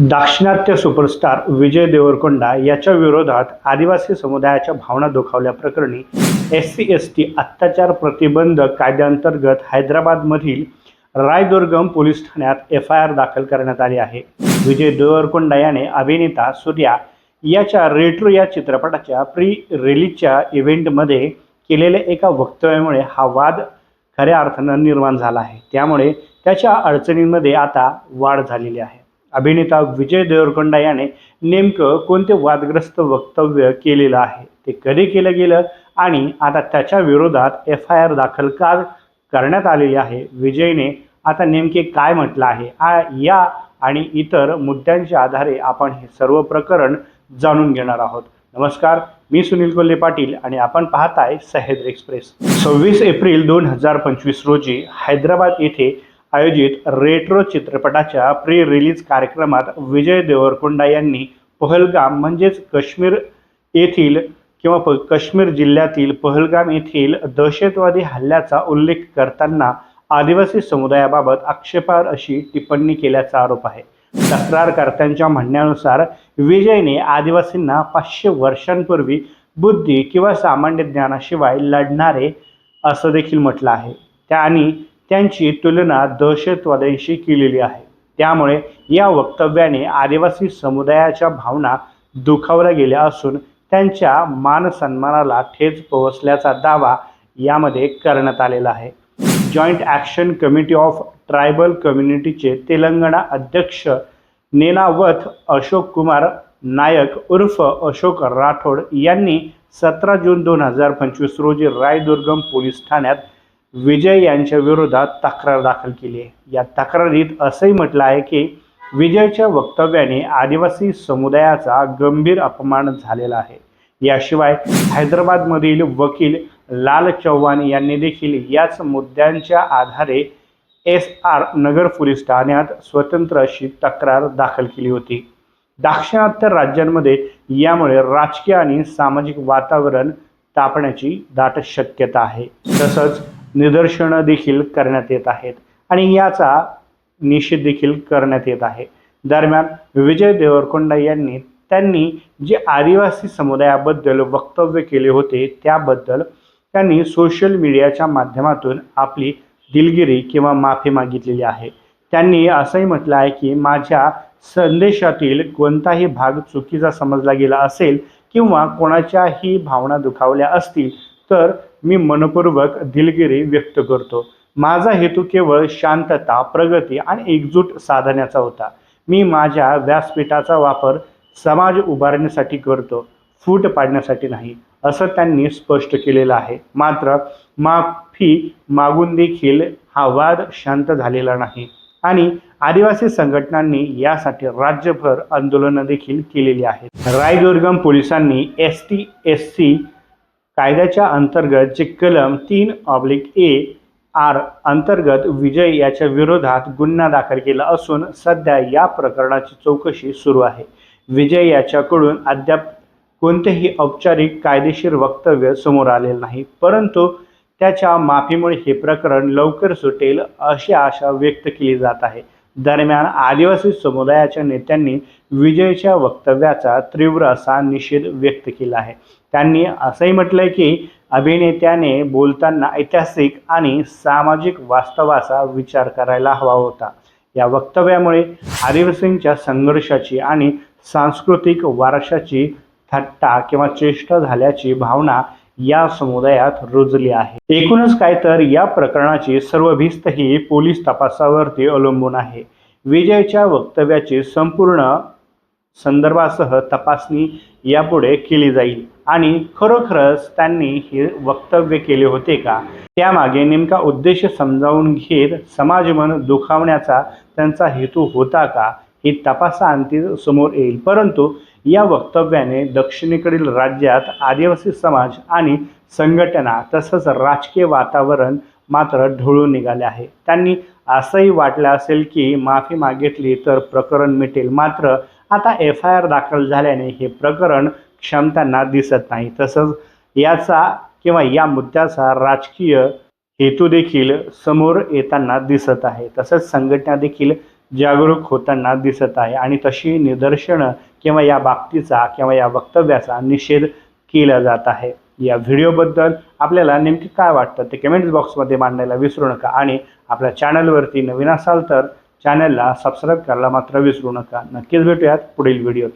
दाक्षिणात्य सुपरस्टार विजय देवरकोंडा याच्या विरोधात आदिवासी समुदायाच्या भावना दुखावल्याप्रकरणी एस सी एस टी अत्याचार प्रतिबंधक कायद्याअंतर्गत हैदराबादमधील रायदुर्गम पोलीस ठाण्यात एफ आय आर दाखल करण्यात आली आहे. विजय देवरकोंडा याने अभिनेता सूर्या याच्या रेट्रो या चित्रपटाच्या प्री रिलीजच्या इव्हेंटमध्ये केलेल्या एका वक्तव्यामुळे हा वाद खऱ्या अर्थानं निर्माण झाला आहे. त्यामुळे त्याच्या अडचणींमध्ये आता वाढ झालेली आहे. अभिनेता विजय देवरकोंडा याने नेमकं कोणते वादग्रस्त वक्तव्य केलेलं आहे? ते कधी केलं गेलं? आणि आता त्याच्या विरोधात एफ आय आर दाखल का करण्यात आलेली आहे? विजयने आता नेमके काय म्हटलं आहे? आ या आणि इतर मुद्द्यांच्या आधारे आपण हे सर्व प्रकरण जाणून घेणार आहोत. नमस्कार मी सुनील कोल्हे पाटील आणि आपण पाहताय सह्याद्री एक्सप्रेस. सव्वीस एप्रिल दोन हजार पंचवीस रोजी हैदराबाद येथे आयोजित रेट्रो चित्रपटाच्या प्री रिलीज कार्यक्रमात विजय देवरकोंडा यांनी पहलगाम म्हणजेच काश्मीर येथील किंवा प काश्मीर जिल्ह्यातील पहलगाम येथील दहशतवादी हल्ल्याचा उल्लेख करताना आदिवासी समुदायाबाबत आक्षेपार अशी टिप्पणी केल्याचा आरोप आहे. तक्रारकर्त्यांच्या म्हणण्यानुसार विजयने आदिवासींना पाचशे वर्षांपूर्वी बुद्धी किंवा सामान्य ज्ञानाशिवाय लढणारे असं देखील म्हटलं आहे. त्या आणि त्यांची तुलना दहशतवाद्यांशी केलेली आहे. त्यामुळे या वक्तव्याने आदिवासी समुदायाच्या भावना दुखावल्या गेल्या असून त्यांच्या मानसन्मानाला ठेच पोहोचल्याचा दावा यामध्ये करण्यात आलेला आहे. Joint action committee of tribal कम्युनिटीचे Telangana अध्यक्ष नेनावथ अशोक कुमार नायक उर्फ अशोक राठोड यांनी सतरा जून दोन हजार पंचवीस रोजी रायदुर्गम पोलीस ठाण्यात विजय यांच्या विरोधात तक्रार दाखल केली आहे. या तक्रारीत असंही म्हटलं आहे की विजयच्या वक्तव्याने आदिवासी समुदायाचा गंभीर अपमान झालेला आहे. याशिवाय हैदराबादमधील वकील लाल चव्हाण यांनी देखील याच मुद्द्यांच्या आधारे एस आर नगर पोलीस ठाण्यात स्वतंत्र अशी तक्रार दाखल केली होती. दाक्षिणात्य राज्यांमध्ये यामुळे राजकीय आणि सामाजिक वातावरण तापण्याची दाट शक्यता आहे. तसंच निदर्शनं देखील करण्यात येत आहेत आणि याचा निषेध देखील करण्यात येत आहे. दरम्यान विजय देवरकोंडा यांनी त्यांनी जे आदिवासी समुदायाबद्दल वक्तव्य केले होते त्याबद्दल त्यांनी सोशल मीडियाच्या माध्यमातून आपली दिलगिरी किंवा माफी मागितलेली आहे. त्यांनी असंही म्हटलं आहे की माझ्या संदेशातील कोणताही भाग चुकीचा समजला गेला असेल किंवा कोणाच्याही भावना दुखावल्या असतील तर मी मनपूर्वक दिलगिरी व्यक्त करतो. माझा हेतू केवळ शांतता प्रगती आणि एकजूट साधण्याचा होता. मी माझ्या व्यासपीठाचा वापर समाज उभारण्यासाठी करतो फूट पाडण्यासाठी नाही असं त्यांनी स्पष्ट केलेलं आहे. मात्र माफी मागून देखील हा वाद शांत झालेला नाही आणि आदिवासी संघटनांनी यासाठी राज्यभर आंदोलनं देखील केलेली आहेत. रायदुर्गम पोलिसांनी एस टी एस सी कायद्याच्या अंतर्गत जे कलम तीन ऑब्लिक ए आर अंतर्गत विजय याच्या विरोधात गुन्हा दाखल केला असून सध्या या प्रकरणाची चौकशी सुरू आहे. विजय याच्याकडून अद्याप कोणतेही औपचारिक कायदेशीर वक्तव्य समोर आलेलं नाही. परंतु त्याच्या माफीमुळे हे प्रकरण लवकर सुटेल अशी आशा व्यक्त केली जात आहे. दरम्यान आदिवासी समुदायाच्या नेत्यांनी विजयच्या वक्तव्याचा तीव्र असा निषेध व्यक्त केला आहे. त्यांनी असंही म्हटलंय की अभिनेत्याने बोलताना ऐतिहासिक आणि सामाजिक वास्तवाचा विचार करायला हवा होता. या वक्तव्यामुळे आदिवासींच्या संघर्षाची आणि सांस्कृतिक वारशाची थट्टा किंवा चेष्टा झाल्याची भावना या समुदायात रुजली आहे. एकूणच काय तर या प्रकरणाची सर्व भिस्त ही पोलीस तपासावरती अवलंबून आहे. विजयच्या वक्तव्याची संपूर्ण संदर्भासह तपासणी यापुढे केली जाईल. आणि खरोखरच त्यांनी हे वक्तव्य केले होते का? त्यामागे नेमका उद्देश समजावून घेत समाजमन दुखावण्याचा त्यांचा हेतू होता का? ही तपासाअंती समोर येईल. परंतु या वक्तव्याने दक्षिणेकडील राज्यात आदिवासी समाज आणि संघटना तसंच राजकीय वातावरण मात्र ढवळून निघाले आहे. त्यांनी असंही वाटलं असेल की माफी मागितली तर प्रकरण मिटेल. मात्र आता एफ आय आर दाखल झाल्याने हे प्रकरण क्षमतांना दिसत नाही. तसंच याचा किंवा या मुद्द्याचा राजकीय हेतू देखील समोर येताना दिसत आहे. तसंच संघटना देखील जागरूक होताना दिसत आहे. आणि तशी निदर्शनं किंवा या बाबतीचा किंवा या वक्तव्याचा निषेध केला जात आहे. या व्हिडिओबद्दल आपल्याला नेमकी काय वाटतं ते कमेंट्स बॉक्समध्ये मांडायला विसरू नका. आणि आपल्या चॅनलवरती नवीन असाल तर चॅनलला सबस्क्राईब करायला मात्र विसरू नका. नक्कीच भेटूयात पुढील व्हिडिओत